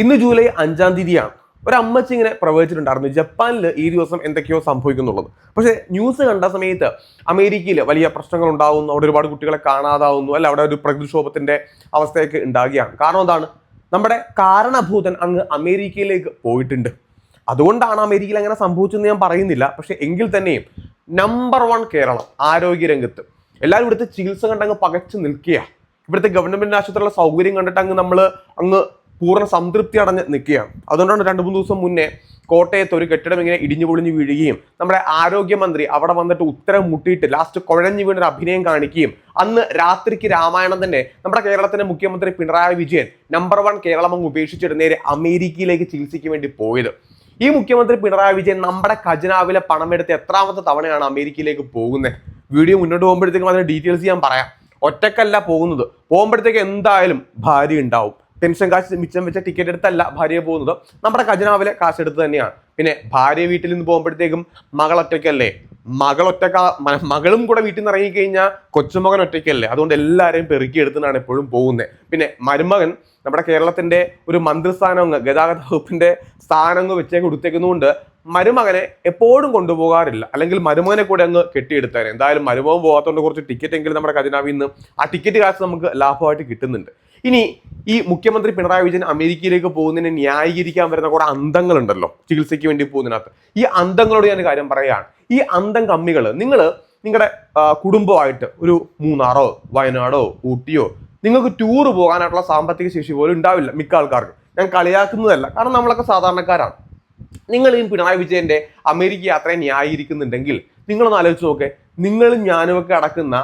ഇന്ന് ജൂലൈ അഞ്ചാം തീയതിയാണ്. ഒരു അമ്മച്ചി ഇങ്ങനെ പ്രവചിച്ചിട്ടുണ്ടായിരുന്നു ജപ്പാനിൽ ഈ ദിവസം എന്തൊക്കെയോ സംഭവിക്കുന്നുള്ളത്. പക്ഷേ ന്യൂസ് കണ്ട സമയത്ത് അമേരിക്കയിൽ വലിയ പ്രശ്നങ്ങൾ ഉണ്ടാകുന്നു അവിടെ ഒരുപാട് കുട്ടികളെ കാണാതാവുന്നു അല്ല അവിടെ ഒരു പ്രകൃതിക്ഷോഭത്തിന്റെ അവസ്ഥയൊക്കെ ഉണ്ടാകുകയാണ് കാരണം എന്താണ്? നമ്മുടെ കാരണഭൂതൻ അങ്ങ് അമേരിക്കയിലേക്ക് പോയിട്ടുണ്ട്. അതുകൊണ്ടാണ് അമേരിക്കയിൽ അങ്ങനെ സംഭവിച്ചെന്ന് ഞാൻ പറയുന്നില്ല. പക്ഷേ എങ്കിൽ തന്നെയും നമ്പർ വൺ കേരളം ആരോഗ്യരംഗത്ത് എല്ലാവരും ഇവിടുത്തെ ചികിത്സ കണ്ടങ്ങ് പകച്ചു നിൽക്കുക ഇവിടുത്തെ ഗവൺമെന്റ് ആശുപത്രിയുള്ള സൗകര്യം കണ്ടിട്ട് അങ്ങ് നമ്മൾ അങ്ങ് പൂർണ സംതൃപ്തി അടഞ്ഞ് നിൽക്കുകയാണ്. അതുകൊണ്ടാണ് രണ്ട് മൂന്ന് ദിവസം മുന്നേ കോട്ടയത്ത് ഒരു കെട്ടിടം ഇങ്ങനെ ഇടിഞ്ഞു പൊളിഞ്ഞു വീഴുകയും നമ്മുടെ ആരോഗ്യമന്ത്രി അവിടെ വന്നിട്ട് ഉത്തരം മുട്ടിയിട്ട് ലാസ്റ്റ് കുഴഞ്ഞു വീണൊരു അഭിനയം കാണിക്കുകയും അന്ന് രാത്രിക്ക് രാമായണം തന്നെ നമ്മുടെ കേരളത്തിന്റെ മുഖ്യമന്ത്രി പിണറായി വിജയൻ നമ്പർ വൺ കേരളം അങ്ങ് ഉപേക്ഷിച്ചിട്ട് നേരെ അമേരിക്കയിലേക്ക് ചികിത്സയ്ക്ക് വേണ്ടി പോയത്. ഈ മുഖ്യമന്ത്രി പിണറായി വിജയൻ നമ്മുടെ ഖജനാവിലെ പണം എടുത്ത് എത്രാമത്തെ തവണയാണ് അമേരിക്കയിലേക്ക് പോകുന്നത്? വീഡിയോ മുന്നോട്ട് പോകുമ്പോഴത്തേക്കും അതിന്റെ ഡീറ്റെയിൽസ് ഞാൻ പറയാം. ഒറ്റക്കല്ല പോകുന്നത്. പോകുമ്പോഴത്തേക്ക് എന്തായാലും ഭാര്യ ഉണ്ടാവും. പെൻഷൻ കാശ് മിച്ചം വെച്ച ടിക്കറ്റ് എടുത്തല്ല ഭാര്യയെ പോകുന്നത്. നമ്മുടെ ഖജനാവിലെ കാശ് എടുത്ത് തന്നെയാണ്. പിന്നെ ഭാര്യ വീട്ടിൽ നിന്ന് പോകുമ്പോഴത്തേക്കും മകൾ ഒറ്റക്ക മകളും കൂടെ വീട്ടിൽ നിന്ന് ഇറങ്ങിക്കഴിഞ്ഞാൽ കൊച്ചുമകൻ ഒറ്റയ്ക്കല്ലേ? അതുകൊണ്ട് എല്ലാവരെയും പെറുക്കി എടുത്തിട്ടാണ് എപ്പോഴും പോകുന്നത് പിന്നെ മരുമകൻ നമ്മുടെ കേരളത്തിന്റെ ഒരു മന്ത്രിസ്ഥാനം ഗതാഗത വകുപ്പിന്റെ സ്ഥാനം വെച്ചേക്ക് കൊടുത്തേക്കുന്നതുകൊണ്ട് മരുമകനെ എപ്പോഴും കൊണ്ടുപോകാറില്ല. അല്ലെങ്കിൽ മരുമകനെ കൂടെ അങ്ങ് കെട്ടിയെടുത്തേനെ എന്തായാലും മരുമകൻ പോകാത്തതുകൊണ്ട് കുറച്ച് ടിക്കറ്റ് എങ്കിലും നമ്മുടെ ഖജനാവിൽ നിന്ന് ആ ടിക്കറ്റ് കാശ് നമുക്ക് ലാഭമായിട്ട് കിട്ടുന്നുണ്ട്. ഇനി ഈ മുഖ്യമന്ത്രി പിണറായി വിജയൻ അമേരിക്കയിലേക്ക് പോകുന്നതിനെ ന്യായീകരിക്കാൻ വരുന്ന കുറെ അന്തങ്ങളുണ്ടല്ലോ ചികിത്സയ്ക്ക് വേണ്ടി പോകുന്നതിനകത്ത്. ഈ അന്തങ്ങളോട് ഞാൻ കാര്യം പറയുകയാണ്. ഈ അന്തം കമ്മികൾ നിങ്ങൾ നിങ്ങളുടെ കുടുംബമായിട്ട് ഒരു മൂന്നാറോ വയനാടോ ഊട്ടിയോ നിങ്ങൾക്ക് ടൂർ പോകാനായിട്ടുള്ള സാമ്പത്തിക ശേഷി പോലും ഉണ്ടാവില്ല മിക്ക ആൾക്കാർക്കും. ഞാൻ കളിയാക്കുന്നതല്ല കാരണം നമ്മളൊക്കെ സാധാരണക്കാരാണ്. നിങ്ങൾ ഈ പിണറായി വിജയന്റെ അമേരിക്ക യാത്രയെ ന്യായീകരിക്കുന്നുണ്ടെങ്കിൽ നിങ്ങളൊന്ന് ആലോചിച്ച് നോക്കെ. നിങ്ങളും ഞാനും ഒക്കെ അടക്കുന്ന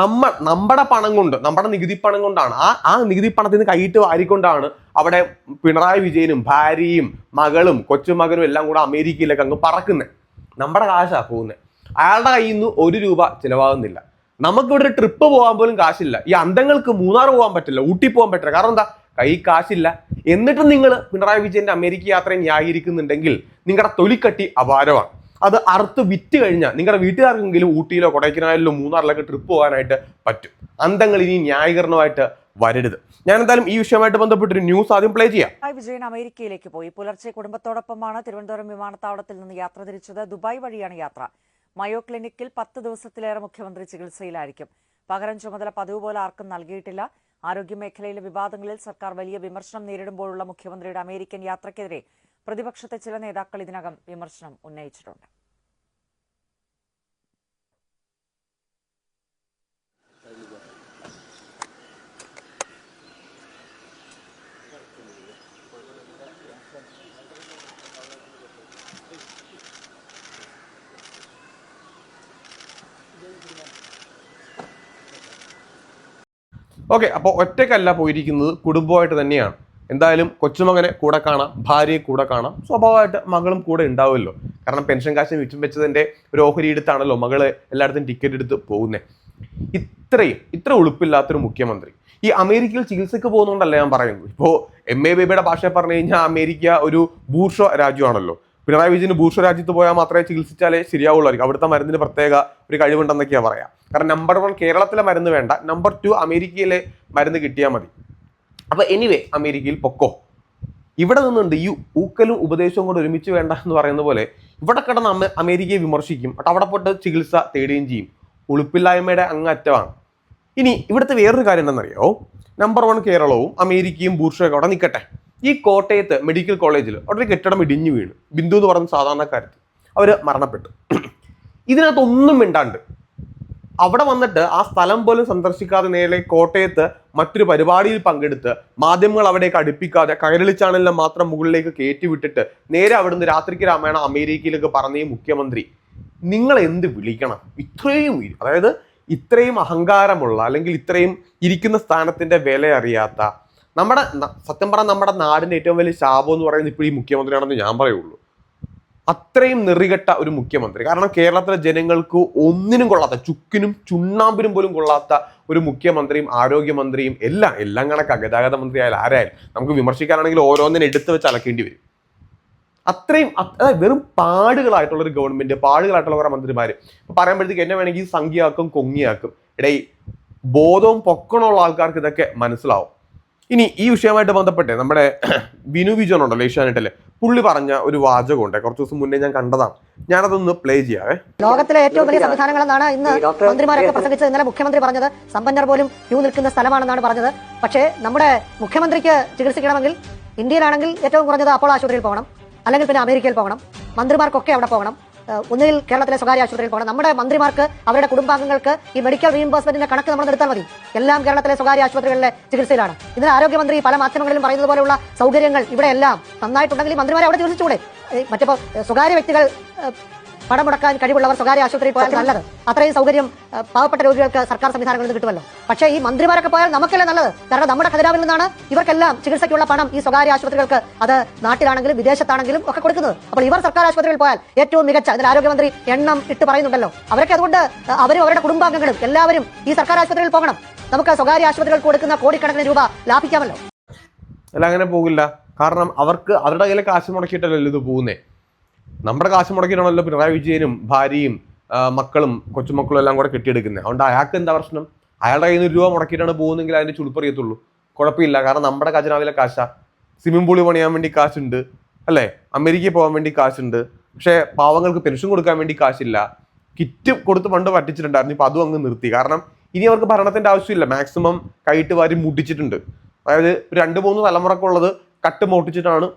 നമ്മ നമ്മുടെ പണം കൊണ്ട് നമ്മുടെ നികുതി പണം കൊണ്ടാണ്. ആ ആ നികുതി പണത്തിന് കൈയിട്ട് വാരിക്കൊണ്ടാണ് അവിടെ പിണറായി വിജയനും ഭാര്യയും മകളും കൊച്ചുമകനും എല്ലാം കൂടെ അമേരിക്കയിലേക്ക് അങ്ങ് പറക്കുന്നത് നമ്മുടെ കാശാ പോകുന്നത് അയാളുടെ കയ്യിൽ നിന്ന് ഒരു രൂപ ചിലവാകുന്നില്ല. നമുക്കിവിടെ ഒരു ട്രിപ്പ് പോകാൻ പോലും കാശില്ല. ഈ അന്തങ്ങൾക്ക് മൂന്നാർ പോകാൻ പറ്റില്ല ഊട്ടി പോകാൻ പറ്റില്ല. കാരണം എന്താ? കൈ കാശില്ല. എന്നിട്ടും നിങ്ങൾ പിണറായി വിജയന്റെ അമേരിക്ക യാത്രയെ ന്യായീകരിക്കുന്നുണ്ടെങ്കിൽ നിങ്ങളുടെ തൊലിക്കട്ടി അപാരമാണ്. അത് അറുത്ത് വിറ്റ് കഴിഞ്ഞാൽ നിങ്ങളുടെ വീട്ടുകാർക്കെങ്കിലും ഊട്ടിയിലോ കൊടൈക്കനാലിലോ മൂന്നാറിലൊക്കെ ട്രിപ്പ് പോകാനായിട്ട് പറ്റും. അന്തങ്ങൾ ഇനി ന്യായീകരണമായിട്ട് വരരുത്. ഞാൻ എന്തായാലും ഈ വിഷയമായിട്ട് ബന്ധപ്പെട്ടൊരു ന്യൂസ് ആദ്യം പ്ലേ ചെയ്യാം. വിജയൻ അമേരിക്കയിലേക്ക് പോയി. പുലർച്ചെ കുടുംബത്തോടൊപ്പമാണ് തിരുവനന്തപുരം വിമാനത്താവളത്തിൽ നിന്ന് യാത്ര തിരിച്ചത്. ദുബായ് വഴിയാണ് യാത്ര. മയോ ക്ലിനിക്കിൽ പത്ത് ദിവസത്തിലേറെ മുഖ്യമന്ത്രി ചികിത്സയിലായിരിക്കും. പകരം ചുമതല പതിവ് പോലെ ആർക്കും നൽകിയിട്ടില്ല. ആരോഗ്യമേഖലയിലെ വിവാദങ്ങളിൽ സർക്കാർ വലിയ വിമർശനം നേരിടുമ്പോഴുള്ള മുഖ്യമന്ത്രിയുടെ അമേരിക്കൻ യാത്രയ്ക്കെതിരെ പ്രതിപക്ഷത്തെ ചില നേതാക്കൾ ഇതിനകം വിമർശനം ഉന്നയിച്ചിട്ടുണ്ട്. ഓക്കെ അപ്പോൾ ഒറ്റയ്ക്കല്ല പോയിരിക്കുന്നത് കുടുംബമായിട്ട് തന്നെയാണ്. എന്തായാലും കൊച്ചുമകനെ കൂടെ കാണാം ഭാര്യയെ കൂടെ കാണാം. സ്വാഭാവികമായിട്ട് മകളും കൂടെ ഉണ്ടാവുമല്ലോ. കാരണം പെൻഷൻ കാശ് മിച്ചം വെച്ചതിന്റെ ഒരു ഓഹരി എടുത്താണല്ലോ മകൾ എല്ലായിടത്തും ടിക്കറ്റ് എടുത്ത് പോകുന്നത് ഇത്രയും ഇത്ര ഉളുപ്പില്ലാത്തൊരു മുഖ്യമന്ത്രി. ഈ അമേരിക്കയിൽ ചികിത്സക്ക് പോകുന്നതുകൊണ്ടല്ല ഞാൻ പറയുന്നത്? ഇപ്പോൾ എം എ ബേബിയുടെ ഭാഷ പറഞ്ഞു കഴിഞ്ഞാൽ അമേരിക്ക ഒരു ഭൂഷ രാജ്യമാണല്ലോ. പിണറായി വിജയന് ഭൂഷ രാജ്യത്ത് പോയാൽ മാത്രമേ ചികിത്സിച്ചാലേ ശരിയാവുള്ളൂ അവിടുത്തെ മരുന്നിന് പ്രത്യേക ഒരു കഴിവുണ്ടെന്നൊക്കെയാണ് പറയാം. കാരണം നമ്പർ വൺ കേരളത്തിലെ മരുന്ന് വേണ്ട. നമ്പർ ടു അമേരിക്കയിലെ മരുന്ന് കിട്ടിയാൽ മതി. അപ്പൊ എനിവേ അമേരിക്കയിൽ പൊക്കോ. ഇവിടെ നിന്നുണ്ട് ഈ ഊക്കലും ഉപദേശവും കൂടെ ഒരുമിച്ച് വേണ്ട എന്ന് പറയുന്ന പോലെ ഇവിടെ കിടന്ന് അമേരിക്കയെ വിമർശിക്കും. എന്നിട്ട് അവിടെ പോയിട്ട് ചികിത്സ തേടുകയും ചെയ്യും. ഉളുപ്പില്ലായ്മയുടെ അങ്ങറ്റമാണ് ഇനി ഇവിടുത്തെ വേറൊരു കാര്യം എന്താണെന്നറിയോ? നമ്പർ വൺ കേരളവും അമേരിക്കയും ബൂർഷയൊക്കെ അവിടെ നിൽക്കട്ടെ ഈ കോട്ടയത്ത് മെഡിക്കൽ കോളേജിൽ അവിടെ ഒരു കെട്ടിടം ഇടിഞ്ഞു വീണ്. ബിന്ദു എന്ന് പറയുന്ന സാധാരണക്കാരത്തി അവർ മരണപ്പെട്ടു. ഇതിനകത്തൊന്നും മിണ്ടാണ്ട്. അവിടെ വന്നിട്ട് ആ സ്ഥലം പോലും സന്ദർശിക്കാതെ നേരെ കോട്ടയത്ത് മറ്റൊരു പരിപാടിയിൽ പങ്കെടുത്ത് മാധ്യമങ്ങൾ അവിടേക്ക് അടുപ്പിക്കാതെ കൈരളി ചാനലിനെ മാത്രം മുകളിലേക്ക് കയറ്റി വിട്ടിട്ട് നേരെ അവിടുന്ന് രാത്രിക്ക് രാമായണം അമേരിക്കയിലേക്ക് പറഞ്ഞ ഈ മുഖ്യമന്ത്രി നിങ്ങൾ എന്ത് വിളിക്കണം? ഇത്രയും അതായത് ഇത്രയും അഹങ്കാരമുള്ള അല്ലെങ്കിൽ ഇത്രയും ഇരിക്കുന്ന സ്ഥാനത്തിന്റെ വില അറിയാത്ത നമ്മുടെ സത്യം പറഞ്ഞാൽ നമ്മുടെ നാടിന്റെ ഏറ്റവും വലിയ ശാപം എന്ന് പറയുന്നത് ഇപ്പോൾ ഈ മുഖ്യമന്ത്രിയാണെന്ന് ഞാൻ പറയുള്ളൂ. അത്രയും നെറികെട്ട ഒരു മുഖ്യമന്ത്രി. കാരണം കേരളത്തിലെ ജനങ്ങൾക്ക് ഒന്നിനും കൊള്ളാത്ത ചുക്കിനും ചുണ്ണാമ്പിനും പോലും കൊള്ളാത്ത ഒരു മുഖ്യമന്ത്രിയും ആരോഗ്യമന്ത്രിയും എല്ലാം എല്ലാം കണക്കാ ഗതാഗത മന്ത്രി ആയാലും ആരായാലും നമുക്ക് വിമർശിക്കാനാണെങ്കിൽ ഓരോന്നിനെ എടുത്തു വെച്ച് അലക്കേണ്ടി വരും. അത്രയും അതായത് വെറും പാടുകളായിട്ടുള്ള ഒരു ഗവൺമെന്റ് പാടുകളായിട്ടുള്ള കുറെ മന്ത്രിമാര്. ഇപ്പൊ പറയുമ്പോഴത്തേക്ക് എന്നെ വേണമെങ്കിൽ സംഖ്യയാക്കും കൊങ്ങിയാക്കും. ഇടയിൽ ബോധവും പൊക്കണമുള്ള ആൾക്കാർക്ക് ഇതൊക്കെ മനസ്സിലാവും. ഇനി ഈ വിഷയമായിട്ട് ബന്ധപ്പെട്ട് നമ്മുടെ ബിനു വിജോൻ ഉണ്ടല്ലോ ഏഷ്യാനെറ്റിലെ. പുള്ളി പറഞ്ഞ ഒരു വാചകമുണ്ട്. കുറച്ച് ദിവസം മുന്നേ ഞാൻ കണ്ടതാണ്. ഞാനതൊന്ന് പ്ലേ ചെയ്യാവേ. ലോകത്തിലെ ഏറ്റവും വലിയ സംവിധാനങ്ങളെന്നാണ് ഇന്ന് മന്ത്രിമാരൊക്കെ പ്രസംഗിച്ചത്. ഇന്നലെ മുഖ്യമന്ത്രി പറഞ്ഞത് സമ്പന്നർ പോലും ക്യൂ നിൽക്കുന്ന സ്ഥലമാണെന്നാണ് പറഞ്ഞത്. പക്ഷേ നമ്മുടെ മുഖ്യമന്ത്രിക്ക് ചികിത്സിക്കണമെങ്കിൽ ഇന്ത്യയിലാണെങ്കിൽ ഏറ്റവും കുറഞ്ഞത് അപ്പോൾ ആശുപത്രിയിൽ പോകണം അല്ലെങ്കിൽ പിന്നെ അമേരിക്കയിൽ പോകണം മന്ത്രിമാർക്കൊക്കെ അവിടെ പോകണം. ഒന്നുകിൽ കേരളത്തിലെ സ്വകാര്യ ആശുപത്രിയിൽ പോകണം. നമ്മുടെ മന്ത്രിമാർക്ക് അവരുടെ കുടുംബാംഗങ്ങൾക്ക് ഈ മെഡിക്കൽ റീഇംബേഴ്സ്മെന്റിന്റെ കണക്ക് നമ്മൾ നിർത്താൻ മതി. എല്ലാം കേരളത്തിലെ സ്വകാര്യ ആശുപത്രികളിലെ ചികിത്സയിലാണ്. ഇന്നലെ ആരോഗ്യമന്ത്രി പല മാധ്യമങ്ങളിലും പറയുന്നത് പോലെയുള്ള സൗകര്യങ്ങൾ ഇവിടെ എല്ലാം നന്നായിട്ടുണ്ടെങ്കിൽ മന്ത്രിമാരെ അവിടെ ചികിത്സിച്ചുകൂടെ. മറ്റപ്പോ സ്വകാര്യ വ്യക്തികൾ പണം മുടക്കാൻ കഴിവുള്ളവർ സ്വകാര്യ ആശുപത്രിയിൽ പോയാൽ നല്ലത്. അത്രയും സൗകര്യം പാവപ്പെട്ട രോഗികൾക്ക് സർക്കാർ സംവിധാനങ്ങളിൽ നിന്ന് കിട്ടുമല്ലോ. പക്ഷേ ഈ മന്ത്രിമാരൊക്കെ പോയാൽ നമുക്കല്ലേ നല്ലത്? കാരണം നമ്മുടെ ഖജനാവിൽ നിന്നാണ് ഇവർക്കെല്ലാം ചികിത്സയ്ക്കുള്ള പണം ഈ സ്വകാര്യ ആശുപത്രികൾക്ക് അത് നാട്ടിലാണെങ്കിലും വിദേശത്താണെങ്കിലും ഒക്കെ കൊടുക്കുന്നത്. അപ്പോൾ ഇവർ സർക്കാർ ആശുപത്രിയിൽ പോയാൽ ഏറ്റവും മികച്ച അതിൽ ആരോഗ്യമന്ത്രി എണ്ണം ഇട്ട് പറയുന്നുണ്ടല്ലോ. അവരൊക്കെ അതുകൊണ്ട് അവരും അവരുടെ കുടുംബാംഗങ്ങളും എല്ലാവരും ഈ സർക്കാർ ആശുപത്രിയിൽ പോകണം. നമുക്ക് സ്വകാര്യ ആശുപത്രികൾക്ക് കൊടുക്കുന്ന കോടിക്കണക്കിന് രൂപ ലാഭിക്കാമല്ലോ. അല്ല അങ്ങനെ പോകില്ല. കാരണം അവർക്ക് അവരുടെ കയ്യിലെ കാശ് മുടക്കിയിട്ടല്ലല്ലോ ഇത് പോകുന്നേ? നമ്മുടെ കാശ് മുടക്കിയിട്ടാണല്ലോ പിണറായി വിജയനും ഭാര്യയും മക്കളും കൊച്ചുമക്കളും എല്ലാം കൂടെ കെട്ടിയെടുക്കുന്നത്. അതുകൊണ്ട് അയാൾക്ക് എന്താ പ്രശ്നം? അയാളുടെ കയ്യിൽ നിന്ന് രൂപ മുടക്കിയിട്ടാണ് പോകുന്നെങ്കിൽ അതിന്റെ ചുളുപ്പറിയത്തുള്ളൂ. കുഴപ്പമില്ല. കാരണം നമ്മുടെ ഖജനാവിലെ കാശ. സ്വിമ്മിംഗ് പൂളി പണിയാൻ വേണ്ടി കാശുണ്ട്. അല്ലേ? അമേരിക്കയിൽ പോകാൻ വേണ്ടി കാശുണ്ട്. പക്ഷേ പാവങ്ങൾക്ക് പെൻഷൻ കൊടുക്കാൻ വേണ്ടി കാശില്ല. കിറ്റ് കൊടുത്ത് പണ്ട് പറ്റിച്ചിട്ടുണ്ടായിരുന്നു. ഇപ്പൊ അതും അങ്ങ് നിർത്തി. കാരണം ഇനി അവർക്ക് ഭരണത്തിന്റെ ആവശ്യമില്ല. മാക്സിമം കൈയിട്ട് വാരി മുട്ടിച്ചിട്ടുണ്ട്. അതായത് രണ്ട് മൂന്ന് തലമുറക്കുള്ളത് കട്ട് മോട്ടിച്ചിട്ടാണ്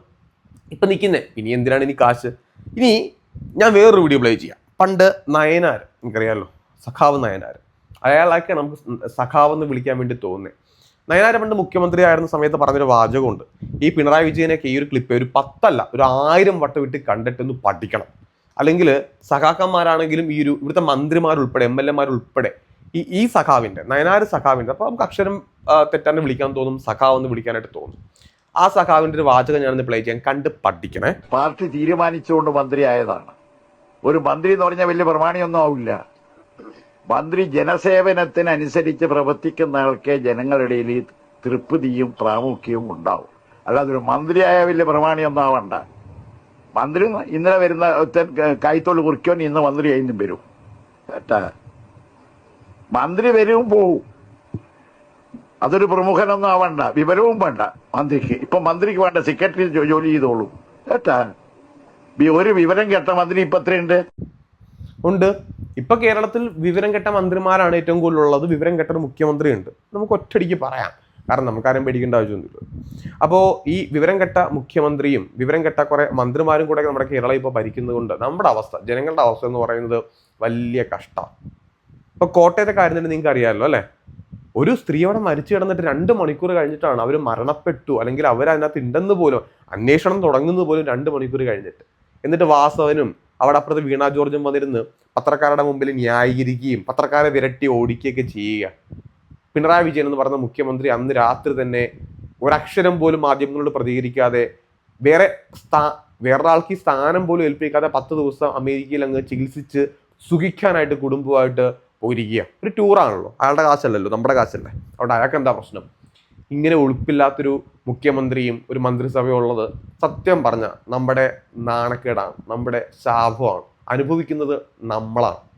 ഇപ്പൊ നിൽക്കുന്നത് ഇനി എന്തിനാണ് ഇനി കാശ്? ഇനി ഞാൻ വേറൊരു വീഡിയോ പ്ലേ ചെയ്യാം. പണ്ട് നയനാർ എനിക്കറിയാമല്ലോ സഖാവ് നയനാർ അയാളൊക്കെ നമുക്ക് സഖാവ് എന്ന് വിളിക്കാൻ വേണ്ടി തോന്നുന്നത് നയനാർ പണ്ട് മുഖ്യമന്ത്രി ആയിരുന്ന സമയത്ത് പറഞ്ഞൊരു വാചകമുണ്ട്. ഈ പിണറായി വിജയനൊക്കെ ഈ ഒരു ക്ലിപ്പ് ഒരു പത്തല്ല ഒരു ആയിരം വട്ടം വിട്ട് കണ്ടിട്ടൊന്ന് പഠിക്കണം. അല്ലെങ്കിൽ സഖാക്കന്മാരാണെങ്കിലും ഈ ഒരു ഇവിടുത്തെ മന്ത്രിമാരുൾപ്പെടെ എം എൽ എമാരുൾപ്പെടെ ഈ ഈ സഖാവിന്റെ നയനാർ സഖാവിന്റെ അപ്പോൾ നമുക്ക് അക്ഷരം ആ, തെറ്റാണ്ട് വിളിക്കാൻ തോന്നും സഖാവ് എന്ന് വിളിക്കാനായിട്ട് തോന്നും. ആ സഖാവിന്റെ ഒരു വാചകം ഞാനൊന്ന് പ്ലേ ചെയ്യാൻ കണ്ട് പഠിക്കണേ. പാർട്ടി തീരുമാനിച്ചുകൊണ്ട് മന്ത്രി ആയതാണ്. ഒരു മന്ത്രി എന്ന് പറഞ്ഞാൽ വലിയ പ്രമാണിയൊന്നും ആവില്ല. മന്ത്രി ജനസേവനത്തിനനുസരിച്ച് പ്രവർത്തിക്കുന്ന ആൾക്കേ ജനങ്ങളുടെ ഇടയിൽ തൃപ്തിയും പ്രാമുഖ്യവും ഉണ്ടാവും. അല്ലാതെ ഒരു മന്ത്രിയായ വലിയ പ്രമാണിയൊന്നും ആവണ്ട. മന്ത്രി ഇന്നലെ വരുന്ന കൈത്തോട് കുറിക്കോൻ ഇന്ന് മന്ത്രി ആയിരുന്നു വരും. മന്ത്രി വരും പോവും. അതൊരു പ്രമുഖനൊന്നും ആവണ്ട വിവരവും വേണ്ട. മന്ത്രിക്ക് ഇപ്പൊ മന്ത്രിക്ക് വേണ്ട സെക്രട്ടറി ജോലി ചെയ്തോളൂ. കേട്ടാ? ഒരു വിവരം കേട്ട മന്ത്രി ഇപ്പൊ എത്രയുണ്ട്? ഉണ്ട്. ഇപ്പൊ കേരളത്തിൽ വിവരം കെട്ട മന്ത്രിമാരാണ് ഏറ്റവും കൂടുതൽ ഉള്ളത് വിവരം കെട്ട ഒരു മുഖ്യമന്ത്രി ഉണ്ട് നമുക്ക് ഒറ്റടിക്ക് പറയാം. കാരണം നമുക്കാരും പേടിക്കേണ്ട ആവശ്യമൊന്നുമില്ല. അപ്പോൾ ഈ വിവരം കെട്ട മുഖ്യമന്ത്രിയും വിവരം കെട്ട കുറെ മന്ത്രിമാരും കൂടെ നമ്മുടെ കേരളം ഇപ്പോൾ ഭരിക്കുന്നത് കൊണ്ട് നമ്മുടെ അവസ്ഥ ജനങ്ങളുടെ അവസ്ഥ എന്ന് പറയുന്നത് വലിയ കഷ്ടം. ഇപ്പൊ കോട്ടയത്തെ കാര്യം തന്നെ നിങ്ങൾക്ക് അറിയാമല്ലോ അല്ലെ? ഒരു സ്ത്രീ അവിടെ മരിച്ചു കിടന്നിട്ട് രണ്ട് മണിക്കൂർ കഴിഞ്ഞിട്ടാണ് അവർ മരണപ്പെട്ടു. അല്ലെങ്കിൽ അവർ അതിനകത്ത് ഉണ്ടെന്ന് പോലും അന്വേഷണം തുടങ്ങുന്നത് പോലും രണ്ട് മണിക്കൂർ കഴിഞ്ഞിട്ട്. എന്നിട്ട് വാസവനും അവിടെ അപ്പുറത്ത് വീണ ജോർജും വന്നിരുന്ന് പത്രക്കാരുടെ മുമ്പിൽ ന്യായീകരിക്കുകയും പത്രക്കാരെ വിരട്ടി ഓടിക്കുകയൊക്കെ ചെയ്യുക. പിണറായി വിജയൻ എന്ന് പറഞ്ഞ മുഖ്യമന്ത്രി അന്ന് രാത്രി തന്നെ ഒരക്ഷരം പോലും മാധ്യമങ്ങളോട് പ്രതികരിക്കാതെ വേറെ സ്ഥാ വേറൊരാൾക്ക് ഈ സ്ഥാനം പോലും ഏൽപ്പിക്കാതെ പത്ത് ദിവസം അമേരിക്കയിൽ അങ്ങ് ചികിത്സിച്ച് സുഖിക്കാനായിട്ട് കുടുംബമായിട്ട് പോയിരിക്കുക. ഒരു ടൂറാണല്ലോ അയാളുടെ കാശല്ലല്ലോ നമ്മുടെ കാശല്ലേ. അതുകൊണ്ട് അയാൾക്ക് എന്താ പ്രശ്നം? ഇങ്ങനെ ഒഴുപ്പില്ലാത്തൊരു മുഖ്യമന്ത്രിയും ഒരു മന്ത്രിസഭയും ഉള്ളത് സത്യം പറഞ്ഞ നമ്മുടെ നാണക്കേടാണ് നമ്മുടെ ശാപമാണ്. അനുഭവിക്കുന്നത് നമ്മളാണ്.